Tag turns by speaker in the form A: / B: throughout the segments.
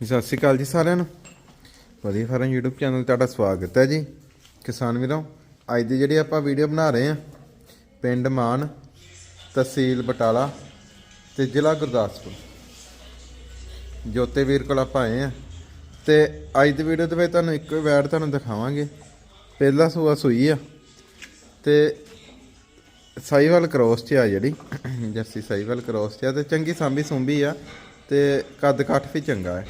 A: ਸਤਿ ਸ਼੍ਰੀ ਅਕਾਲ ਜੀ ਸਾਰਿਆਂ ਨੂੰ। ਵਧੀਆ ਫਾਰਮ YouTube ਚੈਨਲ ਤੁਹਾਡਾ ਸਵਾਗਤ ਹੈ ਜੀ। ਕਿਸਾਨ ਵੀਰੋ, ਅੱਜ ਦੀ ਜਿਹੜੀ ਆਪਾਂ ਵੀਡੀਓ ਬਣਾ ਰਹੇ ਆ ਪਿੰਡ ਮਾਨ ਤਹਿਸੀਲ ਬਟਾਲਾ ਤੇ ਜ਼ਿਲ੍ਹਾ ਗੁਰਦਾਸਪੁਰ। ਜੋਤੇ ਵੀਰ ਕੋਲ ਆਪਾਂ ਆਏ ਆ ਤੇ ਅੱਜ ਦੀ ਵੀਡੀਓ ਦੇ ਵਿੱਚ ਤੁਹਾਨੂੰ ਇੱਕ ਹੀ ਵੈਡ ਤੁਹਾਨੂੰ ਦਿਖਾਵਾਂਗੇ। ਪਹਿਲਾ ਸੂਆ ਸੂਈ ਆ ਤੇ ਸਾਈਵਾਲ ਕ੍ਰੋਸ ਚ ਆ ਜਿਹੜੀ, ਜਰਸੀ ਸਾਈਵਾਲ ਕ੍ਰੋਸ ਚ ਆ ਤੇ ਚੰਗੀ ਸਾਂਭੀ ਸੁੰਭੀ ਆ ਤੇ ਕੱਦ ਕੱਠ ਵੀ ਚੰਗਾ ਹੈ।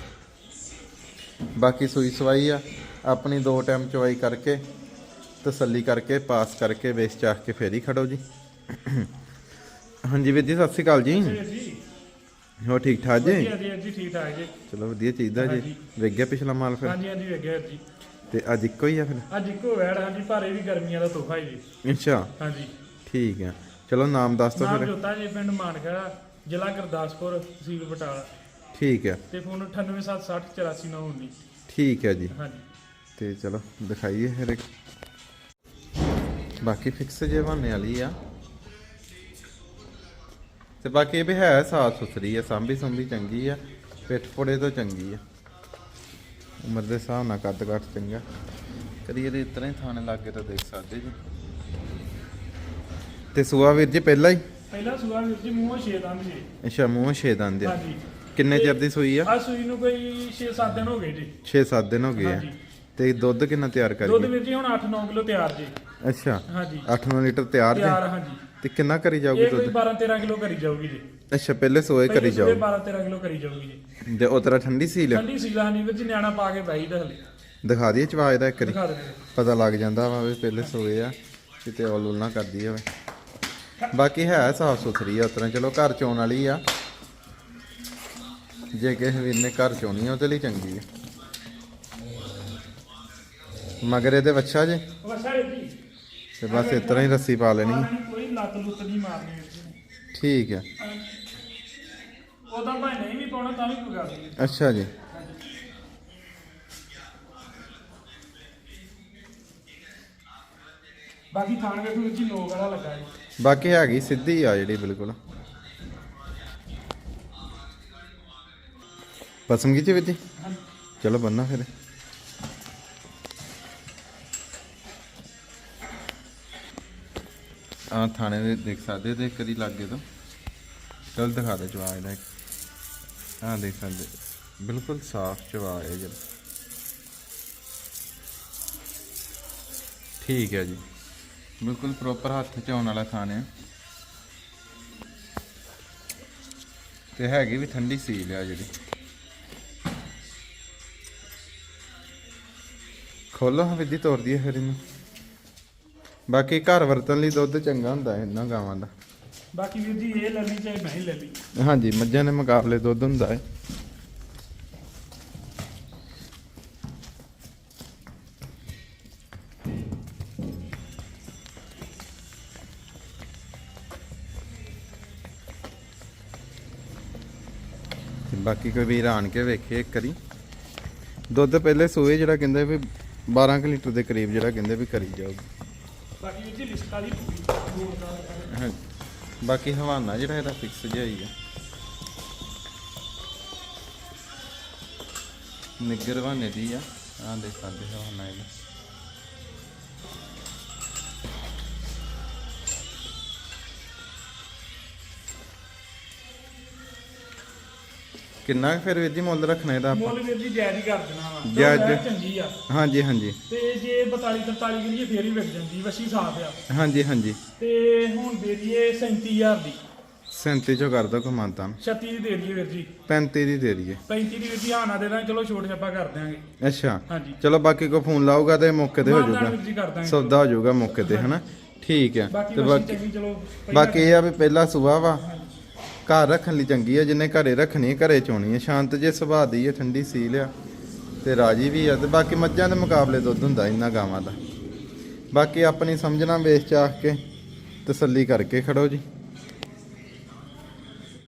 A: ਬਾਕੀ ਸੂਈ ਸਵਾਈ ਆ। ਆਪਣੀ ਦੋ ਟਾਈਮ ਚਵਾਈ ਕਰਕੇ ਤਸੱਲੀ ਕਰਕੇ ਪਾਸ ਕਰਕੇ ਵੇਚ ਚਾਹ ਕੇ ਫੇਰ ਹੀ ਖੜੋ ਜੀ। ਹਾਂਜੀ ਵੀਰ ਜੀ ਸਤਿ ਸ਼੍ਰੀ ਅਕਾਲ ਜੀ। ਹੋ ਠੀਕ ਠਾਕ ਜੀ?
B: ਠੀਕ ਠਾਕ
A: ਚਲੋ ਵਧੀਆ ਚਾਹੀਦਾ ਜੀ। ਵੇਖ ਗਿਆ ਪਿਛਲਾ ਮਾਲ ਫਿਰ?
B: ਹਾਂਜੀ ਹਾਂਜੀ ਵੇਖਿਆ ਜੀ।
A: ਤੇ ਅੱਜ ਇੱਕੋ ਹੀ ਆ ਫਿਰ?
B: ਅੱਜ ਇੱਕੋ ਵੈੜ ਹਾਂਜੀ ਭਾਰੇ ਵੀ ਗਰਮੀਆਂ ਦਾ ਤੋਹਫਾ ਹੈ ਜੀ।
A: ਅੱਛਾ।
B: ਹਾਂਜੀ।
A: ਠੀਕ ਆ। ਚਲੋ ਨਾਮ ਦੱਸ
B: ਨਾਮ
A: ਫਿਰ।
B: ਜੋਤਾ ਜੀ ਪਿੰਡ ਮਾਨਖੜਾ ਜ਼ਿਲ੍ਹਾ ਗੁਰਦਾਸਪੁਰ ਤਹਿਸੀਲ ਬਟਾਲਾ।
A: ਠੀਕ ਆ
B: ਤੇ ਫੋਨ 9876084919
A: ਠੀਕ ਹੈ ਜੀ।
B: ਹਾਂਜੀ।
A: ਤੇ ਚਲੋ ਦਿਖਾਈਏ ਫਿਰ ਇੱਕ ਬਾਕੀ ਫਿਕਸ ਜੇ ਬਣਨੇ ਵਾਲੀ ਆ। ਤੇ ਬਾਕੀ ਇਹ ਵੀ ਹੈ ਸਾਫ਼ ਸੁਥਰੀ ਆ ਸਾਂਭੀ ਸੰਭੀ ਚੰਗੀ ਆ ਪਿੱਠ ਪੁੜੇ ਤੋਂ ਚੰਗੀ ਆ। ਉਮਰ ਦੇ ਹਿਸਾਬ ਨਾਲ ਕੱਦ ਕੱਟ ਚੰਗਾ। ਕਦੀ ਇਹਦੇ ਇਤਨਾ ਹੀ ਥਾਣੇ ਲੱਗੇ ਤਾਂ ਦੇਖ ਸਕਦੇ ਜੀ। ਤੇ ਸੂਆ ਵੀਰ ਜੀ ਪਹਿਲਾਂ ਹੀ?
B: ਪਹਿਲਾ ਸੂਆ ਵੀਰ ਜੀ ਮੂੰਹੋਂ ਛੇ ਦੰਦ ਜੀ।
A: ਅੱਛਾ ਮੂੰਹ ਛੇ ਦੰਦ ਆ।
B: ਹਾਂਜੀ।
A: ਕਿੰਨੇ ਚਿਰ ਦੀ ਸੂਈ ਆ?
B: ਆ ਸੂਈ ਨੂੰ ਕੋਈ 6-7 ਦਿਨ ਹੋ ਗਏ ਜੀ।
A: 6-7 ਦਿਨ ਹੋ ਗਏ ਆ।
B: ਹਾਂਜੀ।
A: ਤੇ ਦੁੱਧ ਕਿੰਨਾ ਤਿਆਰ ਕਰ
B: ਦੁੱਧ ਵੀਰ ਜੀ ਹੁਣ 8-9 ਕਿਲੋ ਤਿਆਰ ਜੀ।
A: ਅੱਛਾ।
B: ਹਾਂਜੀ।
A: 8-9 ਲੀਟਰ ਤਿਆਰ ਜੀ?
B: ਤਿਆਰ ਹਾਂਜੀ।
A: ਤੇ ਕਿੰਨਾ ਕਰੀ ਜਾਊਗੀ
B: ਇਹ ਕੋਈ
A: ਦੁੱਧ?
B: 12-13 ਕਿਲੋ ਕਰੀ ਜਾਊਗੀ ਜੀ।
A: ਅੱਛਾ ਪਹਿਲੇ ਸੋਏ ਕਰੀ ਜਾਓ
B: 12-13 ਕਿਲੋ ਕਰੀ ਜਾਊਗੀ ਜੀ।
A: ਤੇ ਉਹ ਤਰ੍ਹਾਂ ਠੰਡੀ ਸੀ ਲਿਆ
B: ਠੰਡੀ ਸੀਲਾ ਨਹੀਂ ਵੀਰ ਜੀ ਨਿਆਣਾ ਪਾ ਕੇ ਬਾਈ ਦਾ ਹਲੇ।
A: ਦਿਖਾ ਦਈਏ ਚਵਾਜ ਦਾ ਇੱਕ ਵਾਰੀ।
B: ਦਿਖਾ
A: ਪਤਾ ਲੱਗ ਜਾਂਦਾ ਵਾ ਵੀ ਪਹਿਲੇ ਸੋਏ ਆ ਕਿਤੇ ਔਲ ਉਲ ਨਾ ਕਰਦੀ ਹੋਵੇ। ਬਾਕੀ ਹੈ ਸਾਫ਼ ਸੁਥਰੀ ਆ ਉਸ ਤਰ੍ਹਾਂ। ਚਲੋ ਘਰ ਚੋਣ ਵਾਲੀ ਆ। ਜੇ ਕਿਸੇ ਵੀਰ ਨੇ ਘਰ ਚੋਣੀ ਆ ਉਹਦੇ ਲਈ ਚੰਗੀ ਆ। ਮਗਰ ਇਹਦੇ ਵੱਛਾ ਜੇ?
B: ਜੀ
A: ਤੇ ਬਸ ਇਸ ਤਰ੍ਹਾਂ ਹੀ ਰੱਸੀ ਪਾ ਲੈਣੀ।
B: ਕੋਈ ਲੱਤ ਲੁੱਤ ਨਹੀਂ ਮਾਰਨੀ ਜੀ।
A: ਠੀਕ ਆ।
B: ਉਹਦਾ ਭਾਵੇਂ ਨਹੀਂ ਵੀ ਪਾਉਣਾ ਤਾਂ ਵੀ ਕੋਈ ਗੱਲ ਨਹੀਂ।
A: ਅੱਛਾ ਜੀ।
B: ਬਾਕੀ ਥਾਣ ਵੇਖੋ ਵਿੱਚ ਲੋਕ ਵਾਲਾ ਲੱਗਾ ਜੀ।
A: ਬਾਕੀ ਹੈਗੀ ਸਿੱਧੀ ਆ ਜਿਹੜੀ ਬਿਲਕੁਲ। ਪਸੰਦ ਕੀਤੀ ਵੀਰ ਜੀ ਚਲੋ ਬੰਨਾ ਫਿਰ। ਆ ਥਾਣੇ ਦੇ ਦੇਖ ਸਕਦੇ ਤੇ ਕਦੀ ਲੱਗੇ ਤਾਂ। ਚਲ ਦਿਖਾ ਦੇ ਜਵਾਬ ਦਾ ਆ ਦੇਖ ਸਕਦੇ। ਬਿਲਕੁਲ ਸਾਫ਼ ਜਵਾਬ ਹੈ ਜੀ ਠੀਕ ਹੈ ਜੀ। ਬਿਲਕੁਲ ਪ੍ਰੋਪਰ ਹੱਥ ਚ ਆਉਣ ਵਾਲਾ ਥਾਣੇ। ਆ। ਤੇ ਹੈਗੀ ਵੀ ਠੰਡੀ ਸੀਲ ਆ ਜਿਹੜੀ। ਖੋਲੋ ਹਾਂ ਵਿਧੀ ਤੋਰਦੀ ਹੈ ਫਿਰ ਇਹਨੂੰ। ਬਾਕੀ ਘਰ ਵਰਤਣ ਲਈ ਦੁੱਧ ਚੰਗਾ ਹੁੰਦਾ ਹੈ ਇਹਨਾਂ ਗਾਵਾਂ ਦਾ।
B: ਬਾਕੀ ਵੀਰ ਜੀ ਇਹ ਲੈ ਲਈ ਚਾਹੇ ਮੈਂ ਹੀ ਲੈ ਲਈ।
A: ਹਾਂਜੀ ਮੱਝਾਂ ਦੇ ਮੁਕਾਬਲੇ ਦੁੱਧ ਹੁੰਦਾ ਹੈ ਬਾਕੀ ਕੋਈ ਵੀਰ ਆਣ ਕੇ ਵੇਖੇ ਇੱਕ ਵਾਰੀ। ਦੁੱਧ ਪਹਿਲੇ ਸੂਏ ਜਿਹੜਾ ਕਹਿੰਦੇ ਵੀ 12 ਕੁ ਲੀਟਰ ਦੇ ਕਰੀਬ ਜਿਹੜਾ ਕਹਿੰਦੇ ਵੀ ਕਰੀ ਜਾਊਗੀ
B: ਬਾਕੀ ਵੀਰ ਜੀ ਲਿਸਟ ਵਾਲੀ ਹੋਰ ਦਾ
A: ਹਾਂ। ਬਾਕੀ ਹਵਾਨਾ ਜਿਹੜਾ ਇਹਦਾ ਫਿਕਸ ਜਿਹਾ ਹੀ ਆ। ਨਿੱਗਰ ਹਵਾਨੇ ਦੀ ਆ। ਆਹ ਦੇਖ ਸਕਦੇ ਹਵਾਨਾ ਇਹਦਾ। ਕਿੰਨਾ ਕੁ ਫਿਰ ਵੀਰ ਜੀ ਮੁੱਲ ਰੱਖਣਾ ਇਹਦਾ ਆਪਾਂ?
B: ਮੁੱਲ ਵੀਰ ਜੀ ਜਾਇਜ਼ ਹੀ ਕਰ ਦੇਣਾ ਵਾ।
A: ਜਾਇਜ਼।
B: ਚੰਗੀ ਆ।
A: ਹਾਂਜੀ ਹਾਂਜੀ।
B: ਤੇ ਜੇ 42 43 ਕਰੀਏ ਫੇਰ ਹੀ ਵਿਕ ਜਾਂਦੀ ਵਸੀ ਸਾਫ਼ ਆ।
A: ਹਾਂਜੀ ਹਾਂਜੀ।
B: ਤੇ ਹੁਣ ਦੇ ਦਈਏ 37000 ਦੀ।
A: 37 ਚੋਂ ਕਰ ਦੋ ਕਮਾਂਤਾਂ
B: 36 ਦੀ ਦੇ ਦਈਏ ਵੀਰ ਜੀ।
A: 35 ਦੀ ਦੇ ਦਈਏ।
B: 35 ਦੀ ਵੀਰ ਜੀ ਆਣਾ ਦੇ ਦਾਂਗੇ ਚਲੋ ਛੋਟ ਛਾਪਾ ਕਰ ਦਿਆਂਗੇ।
A: ਅੱਛਾ।
B: ਹਾਂਜੀ।
A: ਚਲੋ ਬਾਕੀ ਕੋ ਫੋਨ ਲਾਊਗਾ ਤੇ ਮੌਕੇ ਤੇ ਹੋ
B: ਮਾਨਦਾਨ
A: ਜਾਊਗਾ।
B: ਵੀਰ ਜੀ ਕਰ ਦਾਂਗੇ।
A: ਸੌਦਾ ਹੋ ਜਾਊਗਾ ਮੌਕੇ ਤੇ ਹਨਾ? ਠੀਕ ਹੈ
B: ਬਾਕੀ
A: ਤੇ
B: ਵਸੀ
A: ਬਾਕੀ
B: ਚੰਗੀ ਚਲੋ
A: ਬਾਕੀ ਇਹ ਆ ਵੀ ਪਹਿਲਾ ਸੁਬਾਹ ਵਾ। ਘਰ ਰੱਖਣ ਲਈ ਚੰਗੀ ਆ, ਜਿੰਨੇ ਘਰੇ ਰੱਖਣੀ ਹੈ ਘਰੇ ਚੋਣੀ ਹੈ ਸ਼ਾਂਤ ਜੇ ਸੁਭਾਅ ਦੀ ਆ, ਠੰਡੀ ਸੀਲ ਆ। ਤੇ ਰਾਜੀ ਵੀ ਆ, ਤੇ ਬਾਕੀ ਮੱਝਾਂ ਦੇ ਮੁਕਾਬਲੇ ਦੁੱਧ ਹੁੰਦਾ ਇਹਨਾਂ ਗਾਵਾਂ ਦਾ। ਬਾਕੀ ਆਪਣੀ ਸਮਝਣਾ ਵੇਚ ਚਾਹ ਕੇ ਤਸੱਲੀ ਕਰਕੇ ਖੜੋ ਜੀ।